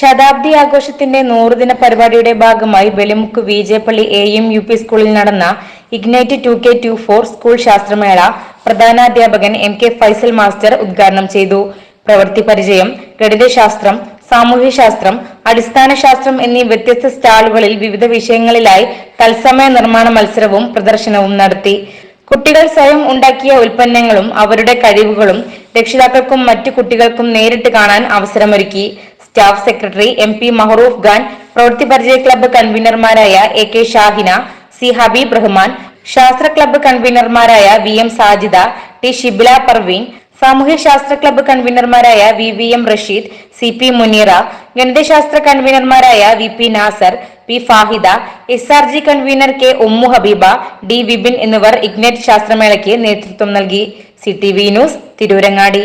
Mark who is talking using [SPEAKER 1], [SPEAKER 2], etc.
[SPEAKER 1] ശതാബ്ദി ആഘോഷത്തിന്റെ നൂറുദിന പരിപാടിയുടെ ഭാഗമായി Balimukku V J Palli A M U P സ്കൂളിൽ നടന്ന ignite two K two four school ശാസ്ത്രമേള പ്രധാനാധ്യാപകൻ എം കെ ഫൈസൽ മാസ്റ്റർ ഉദ്ഘാടനം ചെയ്തു. പ്രവൃത്തി പരിചയം ഗണിതശാസ്ത്രം സാമൂഹ്യശാസ്ത്രം അടിസ്ഥാന ശാസ്ത്രം എന്നീ വ്യത്യസ്ത സ്റ്റാളുകളിൽ വിവിധ വിഷയങ്ങളിലായി തത്സമയ നിർമ്മാണ മത്സരവും പ്രദർശനവും നടത്തി. കുട്ടികൾ സ്വയം ഉണ്ടാക്കിയ ഉൽപ്പന്നങ്ങളും അവരുടെ കഴിവുകളും രക്ഷിതാക്കൾക്കും മറ്റു കുട്ടികൾക്കും നേരിട്ട് കാണാൻ അവസരമൊരുക്കി. Staff secretary M P Mahroof Khan പ്രവൃത്തി പരിചയ club കൺവീനർമാരായ A K Shahina C Habeeb Rahman ശാസ്ത്ര club കൺവീനർമാരായ V M Sajida T Shibila Parveen സാമൂഹ്യ ശാസ്ത്ര club കൺവീനർമാരായ V V M Rasheed C P Muneera ഗണിതശാസ്ത്ര കൺവീനർമാരായ V P Nasar P Fahida S R G convener K Ummu Habeeba D Vipin എന്നിവർ ignite ശാസ്ത്രമേളയ്ക്ക് നേതൃത്വം നൽകി. C T V news Tirurangadi.